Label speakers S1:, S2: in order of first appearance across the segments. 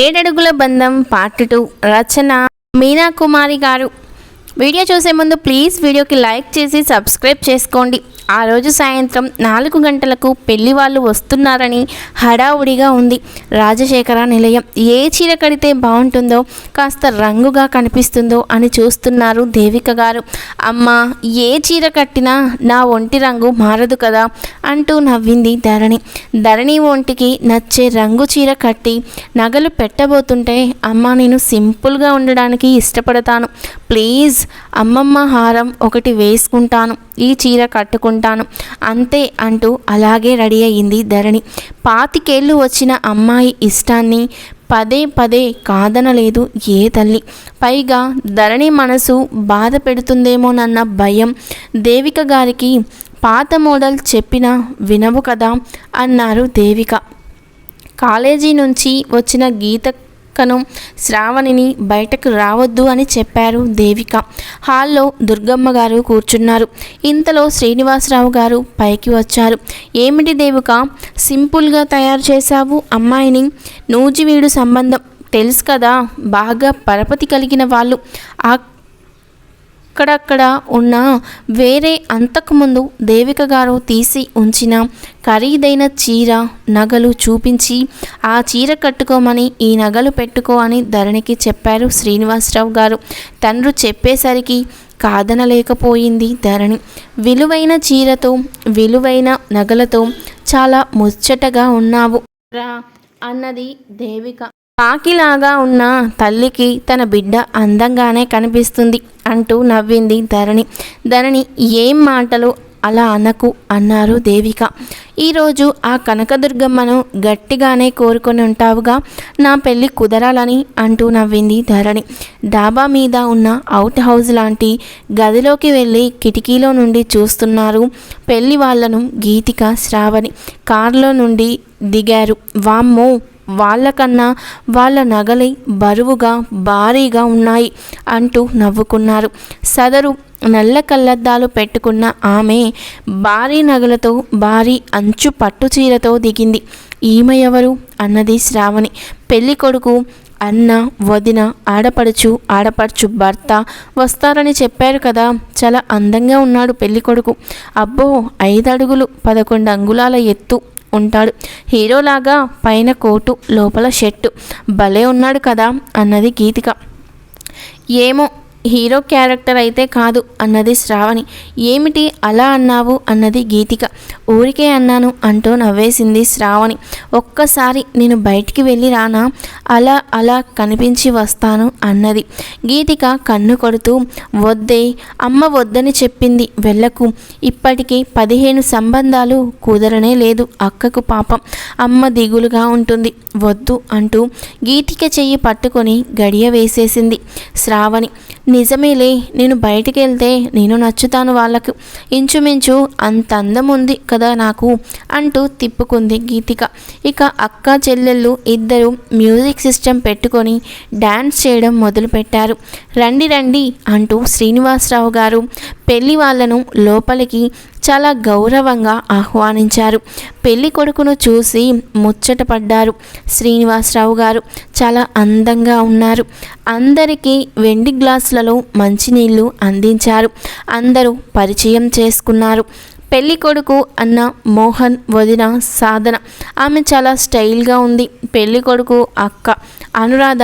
S1: ఏడడుగుల బంధం part two Rachana Meena Kumari గారు. Video చూసే ముందు ప్లీజ్ వీడియోకి లైక్ చేసి సబ్స్క్రైబ్ చేసుకోండి. ఆ రోజు సాయంత్రం నాలుగు గంటలకు పెళ్ళి వాళ్ళు వస్తున్నారని హడావుడిగా ఉంది. రాజశేఖర నిలయం ఏ చీర కడితే బాగుంటుందో కాస్త రంగుగా కనిపిస్తుందో అని చూస్తున్నారు దేవిక గారు. అమ్మ ఏ చీర కట్టినా నా ఒంటి రంగు మారదు కదా అంటూ నవ్వింది ధరణి. ధరణి ఒంటికి నచ్చే రంగు చీర కట్టి నగలు పెట్టబోతుంటే అమ్మ నేను సింపుల్గా ఉండడానికి ఇష్టపడతాను. ప్లీజ్ అమ్మమ్మ హారం ఒకటి వేసుకుంటాను. ఈ చీర కట్టుకుంటాను. అంతే అంటూ అలాగే రెడీ అయ్యింది ధరణి. పాతికేళ్ళు వచ్చిన అమ్మాయి ఇష్టాన్ని పదే పదే కాదనలేదు ఏ తల్లి. పైగా ధరణి మనసు బాధ పెడుతుందేమోనన్న భయం దేవిక గారికి పాత మోడల్ చెప్పినా వినవు కదా అన్నారు దేవిక. కాలేజీ నుంచి వచ్చిన గీత కను శ్రావణిని బయటకు రావద్దు అని చెప్పారు దేవిక. హాల్లో దుర్గమ్మ గారు కూర్చున్నారు. ఇంతలో శ్రీనివాసరావు గారు పైకి వచ్చారు. ఏమిటి దేవిక? సింపుల్గా తయారు చేశావు అమ్మాయిని. నూజివీడు సంబంధం తెలుసు కదా? బాగా పరపతి కలిగిన వాళ్ళు. ఆ అక్కడక్కడ ఉన్న వేరే అంతకుముందు దేవిక గారు తీసి ఉంచిన ఖరీదైన చీర నగలు చూపించి ఆ చీర కట్టుకోమని ఈ నగలు పెట్టుకో అని ధరణికి చెప్పారు శ్రీనివాసరావు గారు. తండ్రి చెప్పేసరికి కాదనలేకపోయింది ధరణి. విలువైన చీరతో విలువైన నగలతో చాలా ముచ్చటగా ఉన్నావు. రా అన్నది దేవిక. కాకిలాగా ఉన్న తల్లికి తన బిడ్డ అందంగానే కనిపిస్తుంది అంటూ నవ్వింది ధరణి. ధరణి ఏం మాటలు అలా అనకు అన్నారు దేవిక. ఈరోజు ఆ కనకదుర్గమ్మను గట్టిగానే కోరుకొని ఉంటావుగా నా పెళ్ళి కుదరాలని అంటూ నవ్వింది ధరణి. డాబా మీద ఉన్న అవుట్ హౌస్ లాంటి గదిలోకి వెళ్ళి కిటికీలో నుండి చూస్తున్నారు పెళ్ళి వాళ్ళను గీతిక శ్రావణి. కారులో నుండి దిగారు. వామ్మో వాళ్ళకన్నా వాళ్ళ నగలి బరువుగా భారీగా ఉన్నాయి అంటూ నవ్వుకున్నారు. సదరు నల్ల కళ్ళద్దాలు పెట్టుకున్న ఆమె భారీ నగలతో భారీ అంచు పట్టు చీరతో దిగింది. ఈమె ఎవరు? అన్నది శ్రావణి. పెళ్ళి కొడుకు అన్న వదిన ఆడపడుచు ఆడపడుచు భర్త వస్తారని చెప్పారు కదా. చాలా అందంగా ఉన్నాడు పెళ్ళి కొడుకు. అబ్బో ఐదు అడుగులు పదకొండు అంగుళాల ఎత్తు. ఉంటాడు. హీరోలాగా పైన కోటు లోపల షర్టు. భలే ఉన్నాడు కదా అన్నది గీతిక. ఏమో హీరో క్యారెక్టర్ అయితే కాదు అన్నది శ్రావణి. ఏమిటి అలా అన్నావు అన్నది గీతిక. ఊరికే అన్నాను అంటూ నవ్వేసింది శ్రావణి. ఒక్కసారి నేను బయటికి వెళ్ళి రానా? అలా అలా కనిపించి వస్తాను అన్నది. గీతిక కన్ను కొడుతూ వద్దే అమ్మ వద్దని చెప్పింది వెళ్ళకు. ఇప్పటికీ పదిహేను సంబంధాలు కుదరనే లేదు అక్కకు పాపం. అమ్మ దిగులుగా ఉంటుంది వద్దు అంటూ గీతిక చెయ్యి పట్టుకొని గడియ వేసేసింది శ్రావణి. నిజమేలే నేను బయటికి వెళ్తే నేను నచ్చుతాను వాళ్ళకు. ఇంచుమించు అంత అందం ఉంది కదా నాకు అంటూ తిప్పుకుంది గీతిక. ఇక అక్క చెల్లెళ్ళు ఇద్దరు మ్యూజిక్ సిస్టమ్ పెట్టుకొని డ్యాన్స్ చేయడం మొదలుపెట్టారు. రండి రండి అంటూ శ్రీనివాసరావు గారు పెళ్ళి వాళ్ళను లోపలికి చాలా గౌరవంగా ఆహ్వానించారు. పెళ్ళి కొడుకును చూసి ముచ్చటపడ్డారు శ్రీనివాసరావు గారు చాలా అందంగా ఉన్నారు. అందరికీ వెండి గ్లాసులలో మంచినీళ్ళు అందించారు. అందరూ పరిచయం చేసుకున్నారు. పెళ్ళి కొడుకు అన్న మోహన్ వదిన సాధన. ఆమె చాలా స్టైల్గా ఉంది. పెళ్ళి కొడుకు అక్క. అనురాధ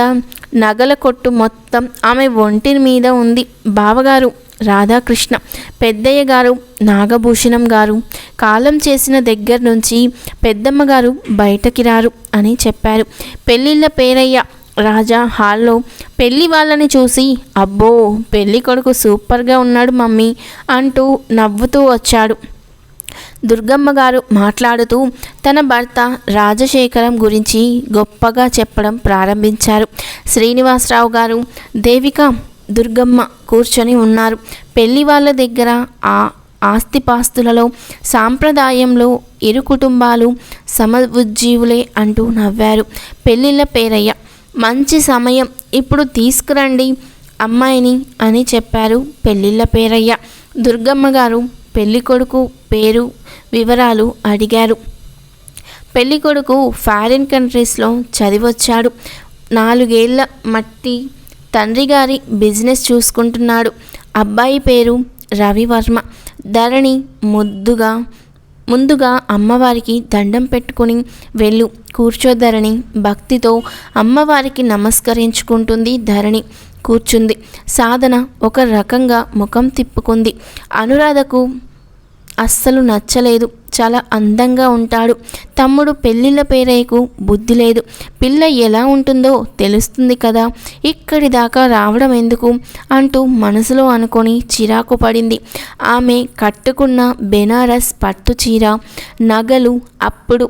S1: నగల కొట్టు మొత్తం ఆమె ఒంటి మీద ఉంది. బావగారు రాధాకృష్ణ. పెద్దయ్య గారు నాగభూషణం గారు కాలం చేసిన దగ్గర నుంచి పెద్దమ్మ గారు బయటకి రారు అని చెప్పారు. పెళ్ళిళ్ళ పేరయ్య రాజా హాల్లో పెళ్ళి వాళ్ళని చూసి అబ్బో పెళ్ళి కొడుకు సూపర్గా ఉన్నాడు మమ్మీ అంటూ నవ్వుతూ వచ్చాడు. దుర్గమ్మ గారు మాట్లాడుతూ తన భర్త రాజశేఖరం గురించి గొప్పగా చెప్పడం ప్రారంభించారు. శ్రీనివాసరావు గారు దేవిక దుర్గమ్మ కూర్చొని ఉన్నారు. పెళ్ళి వాళ్ళ దగ్గర ఆ ఆస్తిపాస్తులలో సాంప్రదాయంలో ఇరు కుటుంబాలు సమఉజ్జీవులే అంటూ నవ్వారు. పెళ్ళిళ్ళ పేరయ్య మంచి సమయం ఇప్పుడు తీసుకురండి అమ్మాయిని అని చెప్పారు పెళ్ళిళ్ళ పేరయ్య. దుర్గమ్మ గారు పెళ్ళి కొడుకు పేరు వివరాలు అడిగారు. పెళ్ళి కొడుకు ఫారిన్ కంట్రీస్లో చదివొచ్చాడు. నాలుగేళ్ళ మట్టి తండ్రి గారి బిజినెస్ చూసుకుంటున్నాడు. అబ్బాయి పేరు రవివర్మ. ధరణి ముద్దుగా ముందుగా అమ్మవారికి దండం పెట్టుకుని వెళ్ళు. కూర్చోధరణి భక్తితో అమ్మవారికి నమస్కరించుకుంటుంది ధరణి. కూర్చుంది. సాధన ఒక రకంగా ముఖం తిప్పుకుంది. అనురాధకు అస్సలు నచ్చలేదు. చాలా అందంగా ఉంటాడు. తమ్ముడు పెళ్ళిళ్ళ పేరేకు బుద్ధి లేదు. పిల్ల ఎలా ఉంటుందో తెలుస్తుంది కదా. ఇక్కడి దాకా రావడం ఎందుకు? అంటూ మనసులో అనుకొని చిరాకు పడింది. ఆమె కట్టుకున్న బెనారస్ పట్టు చీర నగలు అప్పుడు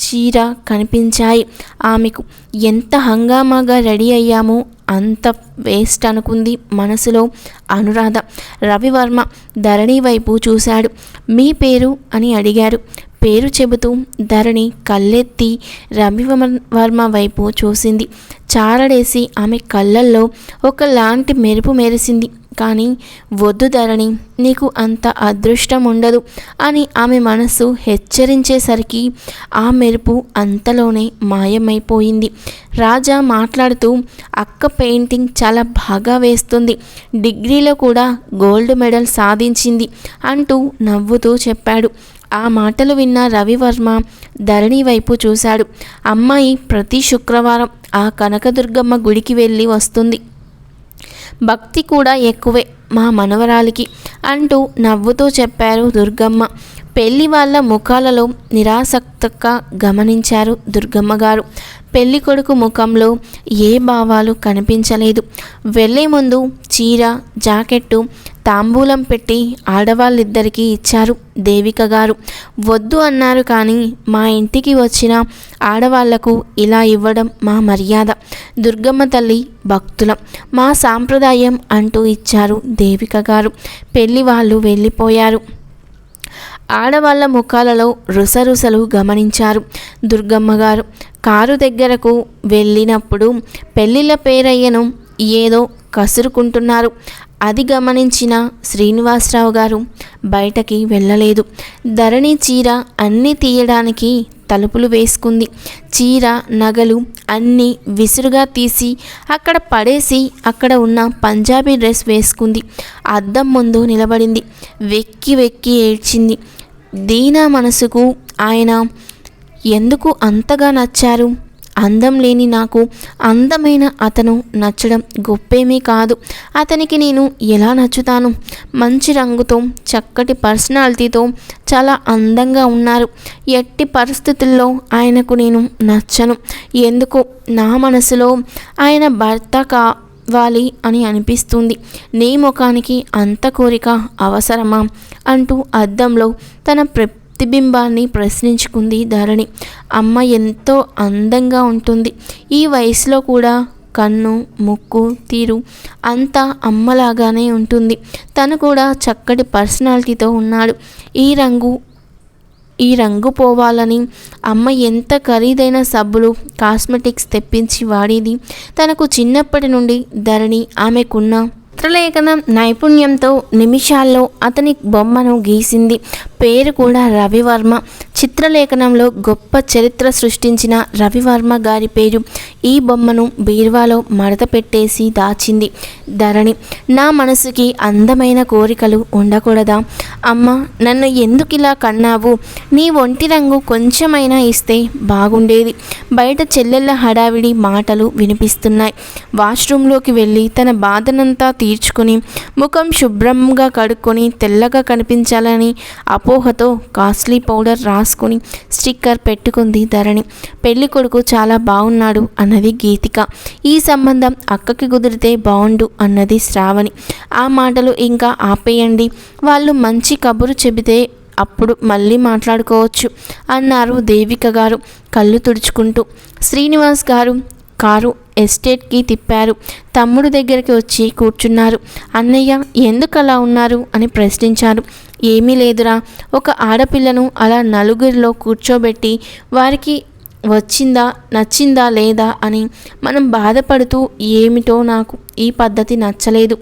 S1: చీర కనిపించాయి. ఆమెకు ఎంత హంగామాగా రెడీ అయ్యామో అంత వేస్ట్ అనుకుంది మనసులో అనురాధ. రవివర్మ ధరణి వైపు చూశాడు. మీ పేరు? అని అడిగారు పేరు చెబుతూ ధరణి కళ్ళెత్తి రవివర్మ వైపు చూసింది. చారడేసి ఆమె కళ్ళల్లో ఒకలాంటి మెరుపు మెరిసింది. కానీ వద్దు ధరణి నీకు అంత అదృష్టం ఉండదు అని ఆమె మనస్సు హెచ్చరించేసరికి ఆ మెరుపు అంతలోనే మాయమైపోయింది. రాజా మాట్లాడుతూ అక్క పెయింటింగ్ చాలా బాగా వేస్తుంది డిగ్రీలో కూడా గోల్డ్ మెడల్ సాధించింది అంటూ నవ్వుతూ చెప్పాడు. ఆ మాటలు విన్న రవివర్మ ధరణి వైపు చూశాడు. అమ్మాయి ప్రతి శుక్రవారం ఆ కనకదుర్గమ్మ గుడికి వెళ్ళి వస్తుంది. భక్తి కూడా ఎక్కువే మా మనవరాలికి అంటూ నవ్వుతూ చెప్పారు దుర్గమ్మ. పెళ్ళి వాళ్ళ ముఖాలలో నిరాసక్తగా గమనించారు దుర్గమ్మ గారు. పెళ్ళి కొడుకు ముఖంలో ఏ భావాలు కనిపించలేదు. వెళ్ళే ముందు చీర జాకెట్టు తాంబూలం పెట్టి ఆడవాళ్ళిద్దరికీ ఇచ్చారు దేవిక గారు. వద్దు అన్నారు కానీ మా ఇంటికి వచ్చిన ఆడవాళ్ళకు ఇలా ఇవ్వడం మా మర్యాద. దుర్గమ్మ తల్లి భక్తులం. మా సాంప్రదాయం అంటూ ఇచ్చారు దేవిక గారు. పెళ్ళి వాళ్ళు వెళ్ళిపోయారు. ఆడవాళ్ళ ముఖాలలో రుసరుసలు గమనించారు దుర్గమ్మ గారు. కారు దగ్గరకు వెళ్ళినప్పుడు పెళ్ళిళ్ళ పేరయ్యను ఏదో కసురుకుంటున్నారు. అది గమనించిన శ్రీనివాసరావు గారు బయటకి వెళ్ళలేదు. ధరణి చీర అన్నీ తీయడానికి తలుపులు వేసుకుంది. చీర నగలు అన్నీ విసురుగా తీసి అక్కడ పడేసి అక్కడ ఉన్న పంజాబీ డ్రెస్ వేసుకుంది. అద్దం ముందు నిలబడింది. వెక్కి వెక్కి ఏడ్చింది. దీనా మనసుకు ఆయన ఎందుకు అంతగా నచ్చారు? అందం లేని నాకు అందమైన అతను నచ్చడం గొప్పేమీ కాదు. అతనికి నేను ఎలా నచ్చుతాను? మంచి రంగుతో చక్కటి పర్సనాలిటీతో చాలా అందంగా ఉన్నారు. ఎట్టి పరిస్థితుల్లో ఆయనకు నేను నచ్చను. ఎందుకు నా మనసులో ఆయన భర్త కావాలి అని అనిపిస్తుంది. నీ ముఖానికి అంత కోరిక అవసరమా? అంటూ అద్దంలో తన ప్ర ప్రతిబింబాన్ని ప్రశ్నించుకుంది ధరణి. అమ్మ ఎంతో అందంగా ఉంటుంది. ఈ వయసులో కూడా కన్ను ముక్కు తీరు అంతా అమ్మలాగానే ఉంటుంది. తను కూడా చక్కటి పర్సనాలిటీతో ఉన్నాడు. ఈ రంగు ఈ రంగు పోవాలని అమ్మ ఎంత ఖరీదైన సబ్బులు కాస్మెటిక్స్ తెప్పించి వాడేది. తనకు చిన్నప్పటి నుండి ధరణి ఆమెకున్న చిత్రలేఖనం నైపుణ్యంతో నిమిషాల్లో అతని బొమ్మను గీసింది. పేరు కూడా రవివర్మ. చిత్రలేఖనంలో గొప్ప చరిత్ర సృష్టించిన రవివర్మ గారి పేరు ఈ బొమ్మను బీర్వాలో మడత పెట్టేసి దాచింది ధరణి. నా మనసుకి అందమైన కోరికలు ఉండకూడదా? అమ్మ నన్ను ఎందుకు ఇలా కన్నావు? నీ ఒంటి రంగు కొంచెమైనా ఇస్తే బాగుండేది. బయట చెల్లెళ్ళ హడావిడి మాటలు వినిపిస్తున్నాయి. వాష్రూమ్లోకి వెళ్ళి తన బాధనంతా తీర్చుకుని ముఖం శుభ్రంగా కడుక్కొని తెల్లగా కనిపించాలని అపోహతో కాస్ట్లీ పౌడర్ రాసుకుని స్టిక్కర్ పెట్టుకుంది ధరణి. పెళ్ళి కొడుకు చాలా బాగున్నాడు అన్నది గీతిక. ఈ సంబంధం అక్కకి కుదిరితే బాగుండు అన్నది శ్రావణి. ఆ మాటలు ఇంకా ఆపేయండి. వాళ్ళు మంచి కబురు చెబితే అప్పుడు మళ్ళీ మాట్లాడుకోవచ్చు అన్నారు దేవిక గారు కళ్ళు తుడుచుకుంటూ. శ్రీనివాస్ గారు కారు ఎస్టేట్కి తిప్పారు. తమ్ముడు దగ్గరికి వచ్చి కూర్చున్నారు. అన్నయ్య ఎందుకు అలా ఉన్నారు? అని ప్రశ్నించారు. ఏమీ లేదురా. ఒక ఆడపిల్లను అలా నలుగురిలో కూర్చోబెట్టి వారికి వచ్చిందా నచ్చిందా లేదా అని మనం బాధపడుతూ ఏమిటో నాకు ఈ పద్ధతి నచ్చలేదు.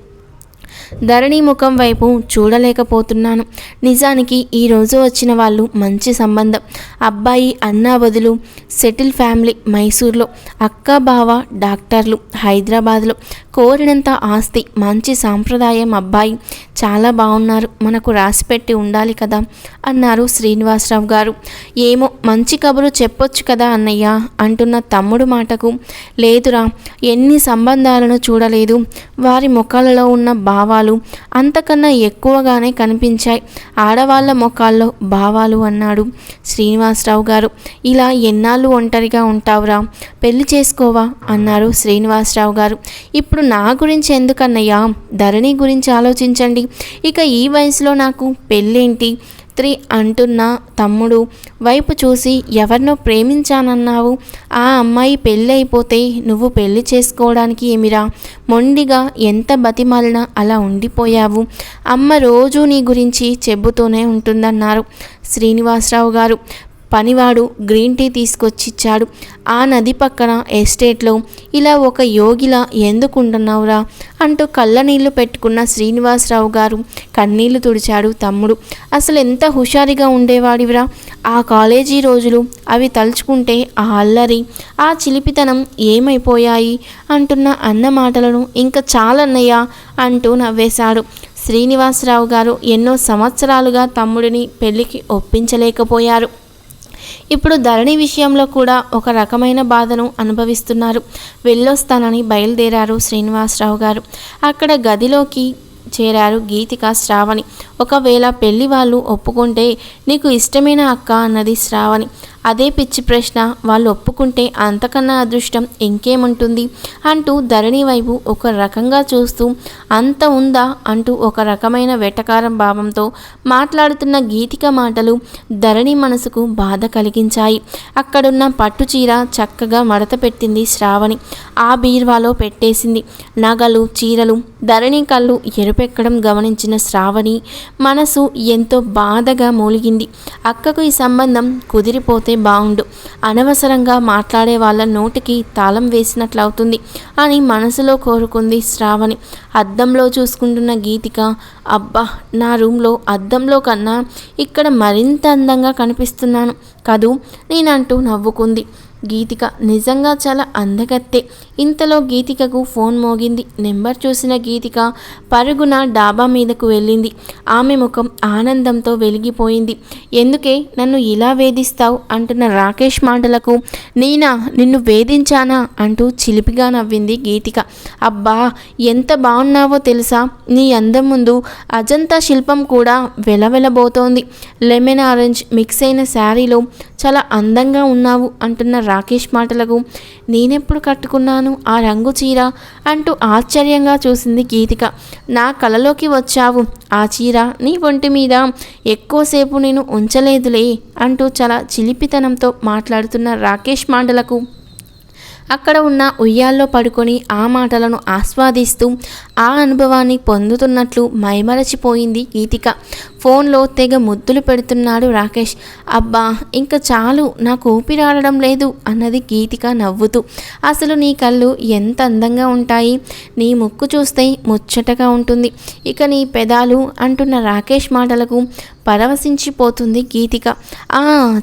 S1: ధరణి ముఖం వైపు చూడలేకపోతున్నాను. నిజానికి ఈరోజు వచ్చిన వాళ్ళు మంచి సంబంధం. అబ్బాయి అన్నా బదులు సెటిల్ ఫ్యామిలీ మైసూర్లో అక్క బావ డాక్టర్లు హైదరాబాద్లో. కోరినంత ఆస్తి మంచి సాంప్రదాయం అబ్బాయి. చాలా బాగున్నారు మనకు రాసిపెట్టి ఉండాలి కదా అన్నారు శ్రీనివాసరావు గారు. ఏమో మంచి కబురు చెప్పొచ్చు కదా అన్నయ్య అంటున్న తమ్ముడు మాటకు. లేదురా ఎన్ని సంబంధాలను చూడలేదు. వారి ముఖాలలో ఉన్న భావాలు అంతకన్నా ఎక్కువగానే కనిపించాయి. ఆడవాళ్ళ ముఖాల్లో భావాలు అన్నాడు శ్రీనివాసరావు గారు. ఇలా ఎన్నాళ్ళు ఒంటరిగా ఉంటావురా? పెళ్ళి చేసుకోవా? అన్నారు శ్రీనివాసరావు గారు. ఇప్పుడు నా గురించి ఎందుకన్నయ్యా? ధరణి గురించి ఆలోచించండి. ఇక ఈ వయసులో నాకు పెళ్ళేంటి? త్రి అంటున్న తమ్ముడు వైపు చూసి ఎవరినో ప్రేమించానన్నావు? ఆ అమ్మాయి పెళ్ళి అయిపోతే నువ్వు పెళ్ళి చేసుకోవడానికి ఏమిరా? మొండిగా ఎంత బతిమాలినా అలా ఉండిపోయావు. అమ్మ రోజు నీ గురించి చెబుతూనే ఉంటుందన్నారు శ్రీనివాసరావు గారు. పనివాడు గ్రీన్ టీ తీసుకొచ్చిచ్చాడు. ఆ నది పక్కన ఎస్టేట్లో ఇలా ఒక యోగిలా ఎందుకుంటున్నావురా? అంటూ కళ్ళ నీళ్ళు పెట్టుకున్న శ్రీనివాసరావు గారు కన్నీళ్ళు తుడిచాడు తమ్ముడు. అసలు ఎంత హుషారుగా ఉండేవాడివిరా? ఆ కాలేజీ రోజులు అవి తలుచుకుంటే ఆ అల్లరి ఆ చిలిపితనం ఏమైపోయాయి? అంటున్న అన్న మాటలను ఇంకా చాలన్నయ్య అంటూ నవ్వేశాడు. శ్రీనివాసరావు గారు ఎన్నో సంవత్సరాలుగా తమ్ముడిని పెళ్ళికి ఒప్పించలేకపోయారు. ఇప్పుడు ధరణి విషయంలో కూడా ఒక రకమైన బాధను అనుభవిస్తున్నారు. వెళ్ళొస్తానని బయలుదేరారు శ్రీనివాసరావు గారు. అక్కడ గదిలోకి చేరారు గీతిక శ్రావణి. ఒకవేళ పెళ్ళి వాళ్ళు ఒప్పుకుంటే నీకు ఇష్టమైన అక్క? అన్నది శ్రావణి. అదే పిచ్చి ప్రశ్న వాళ్ళు ఒప్పుకుంటే అంతకన్నా అదృష్టం ఇంకేముంటుంది? అంటూ ధరణి వైపు ఒక రకంగా చూస్తూ అంత ఉందా? అంటూ ఒక రకమైన వెటకారం భావంతో మాట్లాడుతున్న గీతిక మాటలు ధరణి మనసుకు బాధ కలిగించాయి. అక్కడున్న పట్టు చీర చక్కగా మడత పెట్టింది శ్రావణి. ఆ బీర్వాలో పెట్టేసింది నగలు చీరలు. ధరణి కళ్ళు ఎరుపెక్కడం గమనించిన శ్రావణి మనసు ఎంతో బాధగా మూలిగింది. అక్కకు ఈ సంబంధం కుదిరిపోతే బాగుండు అనవసరంగా మాట్లాడే వాళ్ళ నోటికి తాళం వేసినట్లవుతుంది అని మనసులో కోరుకుంది శ్రావణి. అద్దంలో చూసుకుంటున్న గీతిక అబ్బా నా రూమ్లో అద్దంలో కన్నా ఇక్కడ మరింత అందంగా కనిపిస్తున్నాను. కదూ నేనంటూ నవ్వుకుంది. గీతిక నిజంగా చాలా అందగత్తే. ఇంతలో గీతికకు ఫోన్ మోగింది. నెంబర్ చూసిన గీతిక పరుగున డాబా మీదకు వెళ్ళింది. ఆమె ముఖం ఆనందంతో వెలిగిపోయింది. ఎందుకే? నన్ను ఇలా వేధిస్తావు? అంటున్న రాకేష్ మాటలకు. నేనా నిన్ను వేధించానా? అంటూ చిలిపిగా నవ్వింది గీతిక. అబ్బా ఎంత బాగున్నావో తెలుసా? నీ అందం ముందు అజంతా శిల్పం కూడా వెలవెలబోతోంది. లెమన్ ఆరెంజ్ మిక్స్ అయిన శారీలో చాలా అందంగా ఉన్నావు అంటున్న రాకేష్ మాటలకు నేనెప్పుడు కట్టుకున్నాను ఆ రంగు చీర? అంటూ ఆశ్చర్యంగా చూసింది గీతిక. నా కలలోకి వచ్చావు ఆ చీర నీ ఒంటి మీద. ఎక్కువసేపు నేను ఉంచలేదులే అంటూ చాలా చిలిపితనంతో మాట్లాడుతున్న రాకేష్ మాటలకు. అక్కడ ఉన్న ఉయ్యాల్లో పడుకొని ఆ మాటలను ఆస్వాదిస్తూ ఆ అనుభవాన్ని పొందుతున్నట్లు మైమరచిపోయింది గీతిక ఫోన్లో తెగ ముద్దులు పెడుతున్నాడు రాకేష్. అబ్బా ఇంకా చాలు నాకు ఊపిరాడడం లేదు అన్నది గీతిక నవ్వుతూ. అసలు నీ కళ్ళు ఎంత అందంగా ఉంటాయి? నీ ముక్కు చూస్తే ముచ్చటగా ఉంటుంది. ఇక నీ పెదాలు అంటున్న రాకేష్ మాటలకు పరవశించిపోతుంది గీతిక. ఆ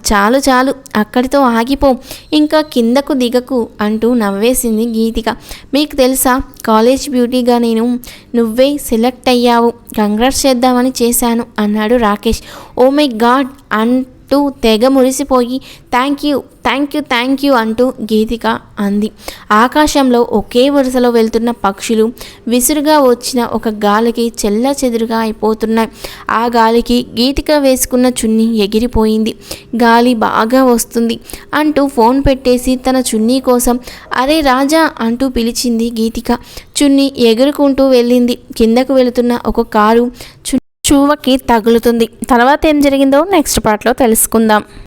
S1: చాలు చాలు అక్కడితో ఆగిపో ఇంకా కిందకు దిగకు అంటూ నవ్వేసింది గీతిక. మీకు తెలుసా కాలేజ్ బ్యూటీగా నేను నువ్వే సెలెక్ట్ అయ్యావు కంగ్రాట్స్ చేద్దామని చేశాను అన్నాడు రాకేష్. ఓ మై గాడ్ అంటూ తెగ మురిసిపోయి thank you thank you thank you అంటూ గీతిక అంది. ఆకాశంలో ఒకే వరుసలో వెళ్తున్న పక్షులు విసురుగా వచ్చిన ఒక గాలికి చెల్ల చెదురుగా అయిపోతున్నాయి. ఆ గాలికి గీతిక వేసుకున్న చున్నీ ఎగిరిపోయింది. గాలి బాగా వస్తుంది అంటూ ఫోన్ పెట్టేసి తన చున్నీ కోసం అరే రాజా అంటూ పిలిచింది గీతిక. చున్నీ ఎగురుకుంటూ వెళ్ళింది. కిందకు వెళుతున్న ఒక కారు చువ్వకి తగులుతుంది. తర్వాత ఏం జరిగిందో నెక్స్ట్ పార్ట్లో తెలుసుకుందాం.